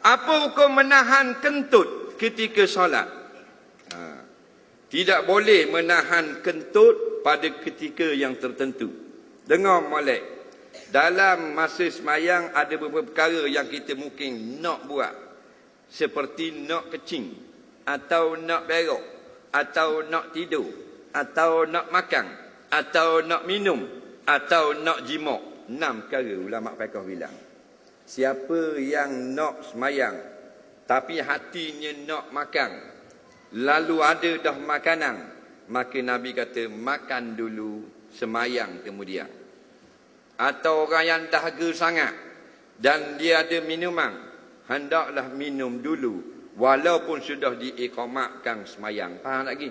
Apa hukum menahan kentut ketika solat? Ha. Tidak boleh menahan kentut pada ketika yang tertentu. Dengar molek. Dalam masa semayang ada beberapa perkara yang kita mungkin nak buat. Seperti nak kecing. Atau nak berok. Atau nak tidur. Atau nak makan. Atau nak minum. Atau nak jimok. Enam perkara ulama fiqh bilang. Siapa yang nak semayang tapi hatinya nak makan lalu ada dah makanan maka Nabi kata makan dulu semayang kemudian. Atau orang yang dahaga sangat dan dia ada minuman hendaklah minum dulu walaupun sudah diikomakkan semayang. Faham lagi?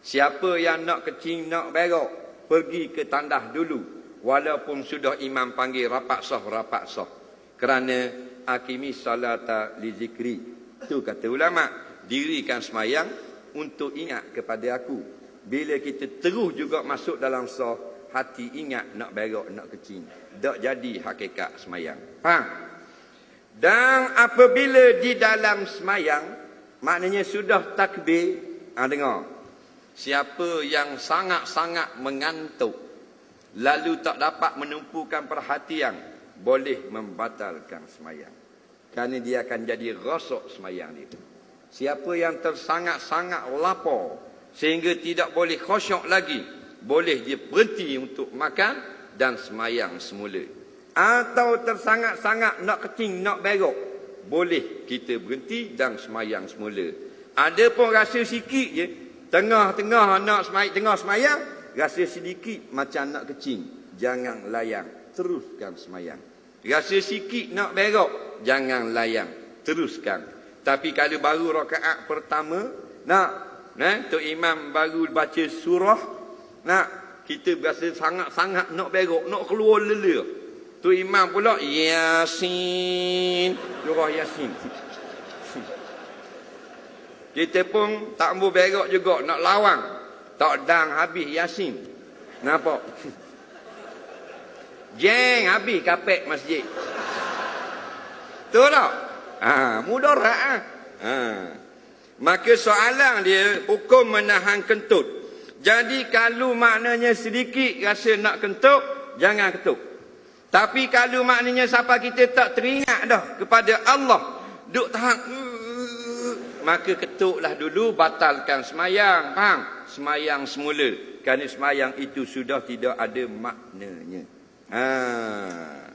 Siapa yang nak kecing nak berok pergi ke tandah dulu walaupun sudah imam panggil rapat sah rapat sah kerana akimi salata li zikri. Itu kata ulama, dirikan semayang untuk ingat kepada aku. Bila kita terus juga masuk dalam sah, hati ingat nak berok, nak kecing. Tak jadi hakikat semayang. Faham? Dan apabila di dalam semayang, maknanya sudah takbir, ha, dengar. Siapa yang sangat-sangat mengantuk, lalu tak dapat menumpukan perhatian, boleh membatalkan semayang. Kerana dia akan jadi rosok semayang itu. Siapa yang tersangat-sangat lapar sehingga tidak boleh khusyuk lagi, boleh dia berhenti untuk makan dan semayang semula. Atau tersangat-sangat nak kecing, nak berok, boleh kita berhenti dan semayang semula. Ada pun rasa sikit je, tengah-tengah nak semayang, tengah semayang, rasa sedikit macam nak kecing. Jangan layang teruskan semayang. Rasa sikit nak berok, jangan layang, teruskan. Tapi kalau baru rakaat pertama, nak, nah, tu imam baru baca surah, nak, kita berasa sangat-sangat nak berok, nak keluar lelah. Tu imam pula, Yasin. Surah Yasin. Kita pun tak mau berok juga, nak lawang. Tak dang habis Yasin. Nampak? Jeng habis kapek masjid. Betul tak? Ha, mudarat ha. ha. Maka soalan dia hukum menahan kentut. Jadi kalau maknanya sedikit rasa nak kentut, jangan kentut. Tapi kalau maknanya siapa kita tak teringat dah kepada Allah, duk tahan maka ketuklah dulu batalkan semayang, faham? Semayang semula. Kerana semayang itu sudah tidak ada maknanya. Ah.